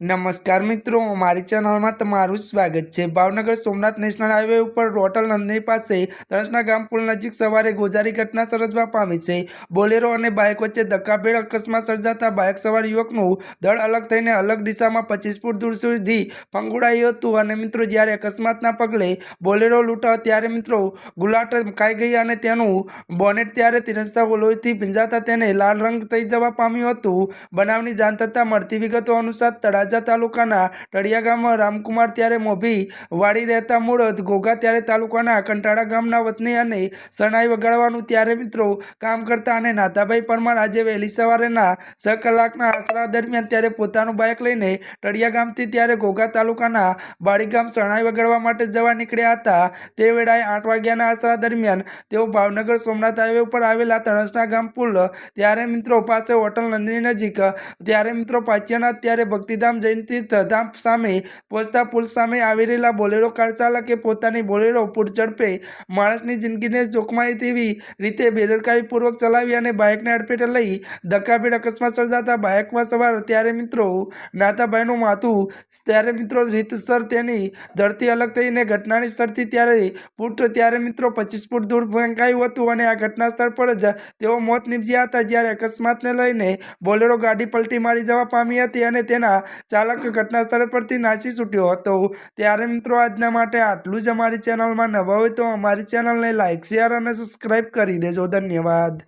નમસ્કાર મિત્રો, મારી ચેનલમાં તમારું સ્વાગત છે. ભાવનગર સોમનાથ નેશનલ હાઈવે ઉપર રોટલ નંદની પાસે તરસના ગામ પુલ નજીક સવારે ગોજારી ઘટના સર્જવા પામી છે. બોલેરો અને બાઇક વચ્ચે ધક્કાભેડ અકસ્માત સર્જાતા બાઇક સવાર યુવકનું દળ અલગ થઈને અલગ દિશામાં પચીસ ફૂટ દૂર સુધી ફંગોળાયું હતું અને મિત્રો, જ્યારે અકસ્માતના પગલે બોલેરો લૂંટા ત્યારે મિત્રો ગુલાટ ખાઈ ગઈ અને તેનું બોનેટ ત્યારે તિરસ્તા લોહીથી ભીંજાતા તેને લાલ રંગ થઈ જવા પામ્યું હતું. બનાવની જાણ થતાં મળતી વિગતો અનુસાર તળાજા તાલુકાના ટળિયા ગામમાં રામકુમાર ત્યારે મોભી વાડી રહેતા મૂળદ ઘોઘા ત્યારે તાલુકાના કંટાળા ગામના વતની અને શરણાઈ વગાડવાનું ત્યારે મિત્રો કામ કરતા અને નાથાભાઈ પરમાર આજે વહેલી સવારેના છ કલાકના આશરા દરમિયાન ત્યારે પોતાનું બાઇક લઈને ટળિયા ગામથી ત્યારે ઘોઘા તાલુકાના બાળી ગામ શરણાઈ વગાડવા માટે જવા નીકળ્યા હતા. તે વેળાએ આઠ વાગ્યાના આશરા દરમિયાન તેઓ ભાવનગર સોમનાથ હાઈવે ઉપર આવેલા તણસના ગામ પુલ, ત્યારે મિત્રો પાસે હોટલ નંદની નજીક, ત્યારે મિત્રો પાચ્યના ત્યારે ભક્તિધામ જયંતિ ધામ સામે પહોંચતા પુલ સામે આવી રહેલા બોલેરો કાર ચાલકે પોતાની બોલેરો પૂરઝડપે માણસની જિંદગીને જોખમાય તેવી રીતે બેદરકારીપૂર્વક ચલાવી અને બાઇકને અડફેટે લઈ ધક્કાભેડ અકસ્માત સર્જાતા બાઇકમાં સવાર ત્યારે મિત્રો નાતાભાઈનું માથું ત્યારે મિત્રો રીતસર તેની ધરતી અલગ થઈને ઘટનાની સ્થળથી ત્યારે ફૂટ ત્યારે મિત્રો પચીસ ફૂટ દૂર ફેંકાયું હતું અને આ ઘટના સ્થળ પર જ તેઓ મોત નીપજ્યા હતા, જ્યારે અકસ્માતને લઈને બોલેરો ગાડી પલટી મારી જવા પામી હતી અને તેના ચાલક ઘટના સ્થળ પરથી નાસી છૂટ્યો હતો. ત્યારે મિત્રો, આજના માટે આટલું જ અમારી ચેનલમાં નવા હોય તો અમારી ચેનલને લાઇક શેર અને સબસ્ક્રાઈબ કરી દેજો. ધન્યવાદ.